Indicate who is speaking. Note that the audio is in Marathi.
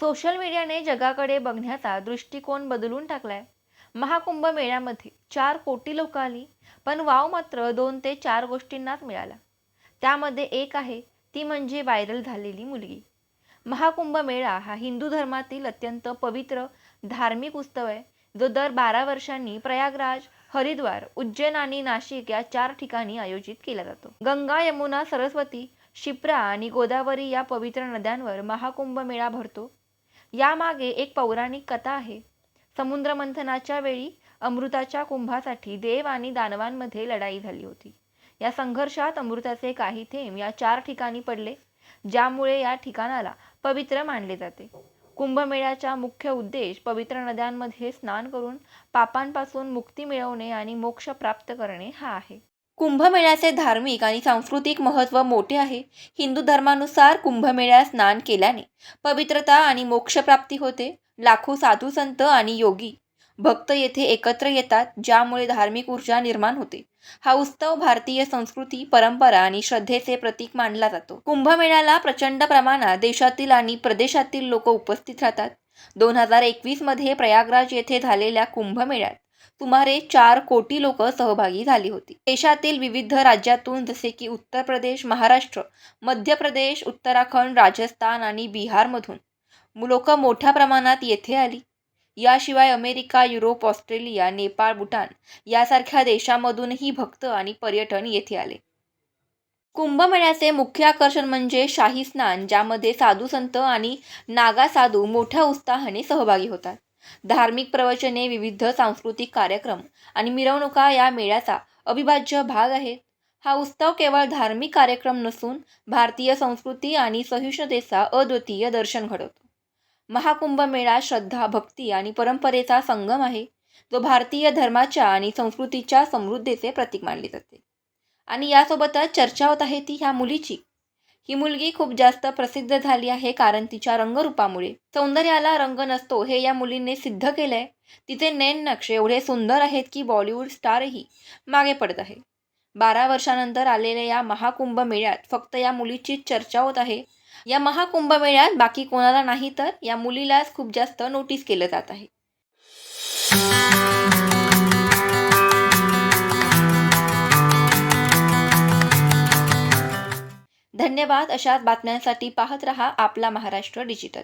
Speaker 1: सोशल मीडियाने जगाकडे बघण्याचा दृष्टिकोन बदलून टाकलाय. महाकुंभ मेळ्यामध्ये चार कोटी लोक आली पण वाव मात्र दोन ते चार गोष्टींनाच मिळाला. त्यामध्ये एक आहे ती म्हणजे व्हायरल झालेली मुलगी. महाकुंभ मेळा हा हिंदू धर्मातील अत्यंत पवित्र धार्मिक उत्सव आहे जो दर बारा वर्षांनी प्रयागराज हरिद्वार उज्जैन आणि नाशिक या चार ठिकाणी आयोजित केला जातो. गंगा यमुना सरस्वती शिप्रा आणि गोदावरी या पवित्र नद्यांवर महाकुंभ मेळा भरतो. यामागे एक पौराणिक कथा आहे. समुद्रमंथनाच्या वेळी अमृताच्या कुंभासाठी देव आणि दानवांमध्ये लढाई झाली होती. या संघर्षात अमृताचे काही थेंब या चार ठिकाणी पडले ज्यामुळे या ठिकाणाला पवित्र मानले जाते. कुंभमेळ्याचा मुख्य उद्देश पवित्र नद्यांमध्ये स्नान करून पापांपासून मुक्ती मिळवणे आणि मोक्ष प्राप्त करणे हा आहे. कुंभमेळ्याचे धार्मिक आणि सांस्कृतिक महत्त्व मोठे आहे. हिंदू धर्मानुसार कुंभमेळ्यात स्नान केल्याने पवित्रता आणि मोक्षप्राप्ती होते. लाखो साधू संत आणि योगी भक्त येथे एकत्र येतात ज्यामुळे धार्मिक ऊर्जा निर्माण होते. हा उत्सव भारतीय संस्कृती परंपरा आणि श्रद्धेचे प्रतीक मानला जातो. कुंभमेळ्याला प्रचंड प्रमाणात देशातील आणि प्रदेशातील लोक उपस्थित राहतात. दोन हजार एकवीसमध्ये प्रयागराज येथे झालेल्या कुंभमेळ्यात सुमारे चार कोटी लोक सहभागी झाली होती. देशातील विविध राज्यातून जसे की उत्तर प्रदेश महाराष्ट्र मध्य प्रदेश उत्तराखंड राजस्थान आणि बिहारमधून लोक मोठ्या प्रमाणात येथे आली. याशिवाय America Europe Australia Nepal Bhutan यासारख्या देशांमधूनही भक्त आणि पर्यटन येथे आले. कुंभमेळ्याचे मुख्य आकर्षण म्हणजे शाही स्नान ज्यामध्ये साधू संत आणि नागा साधू मोठ्या उत्साहाने सहभागी होतात. धार्मिक प्रवचने विविध सांस्कृतिक कार्यक्रम आणि मिरवणुका या मेळ्याचा अविभाज्य भाग आहेत हा उत्सव केवळ धार्मिक कार्यक्रम नसून भारतीय संस्कृती आणि सहिष्णुतेचा अद्वितीय दर्शन घडवतो. महाकुंभ मेळा श्रद्धा भक्ती आणि परंपरेचा संगम आहे जो भारतीय धर्माच्या आणि संस्कृतीच्या समृद्धीचे प्रतीक मानले जाते. आणि यासोबतच चर्चा होत आहे ती ह्या मुलीची ही मुलगी खूप जास्त प्रसिद्ध झाली आहे कारण तिच्या रंगरूपामुळे. सौंदर्याला रंग नसतो हे या मुलीने सिद्ध केलंय. तिचे नैन नक्षे एवढे सुंदर आहेत की बॉलिवूड स्टारही मागे पडत आहे. बारा वर्षानंतर आलेल्या या महाकुंभ मेळ्यात फक्त या मुलीचीच चर्चा होत आहे. या महाकुंभ मेळ्यात बाकी कोणाला नाही तर या मुलीलाच खूप जास्त नोटीस केलं जात आहे. धन्यवाद. अशाच बातम्यांसाठी पाहत रहा आपला महाराष्ट्र डिजिटल.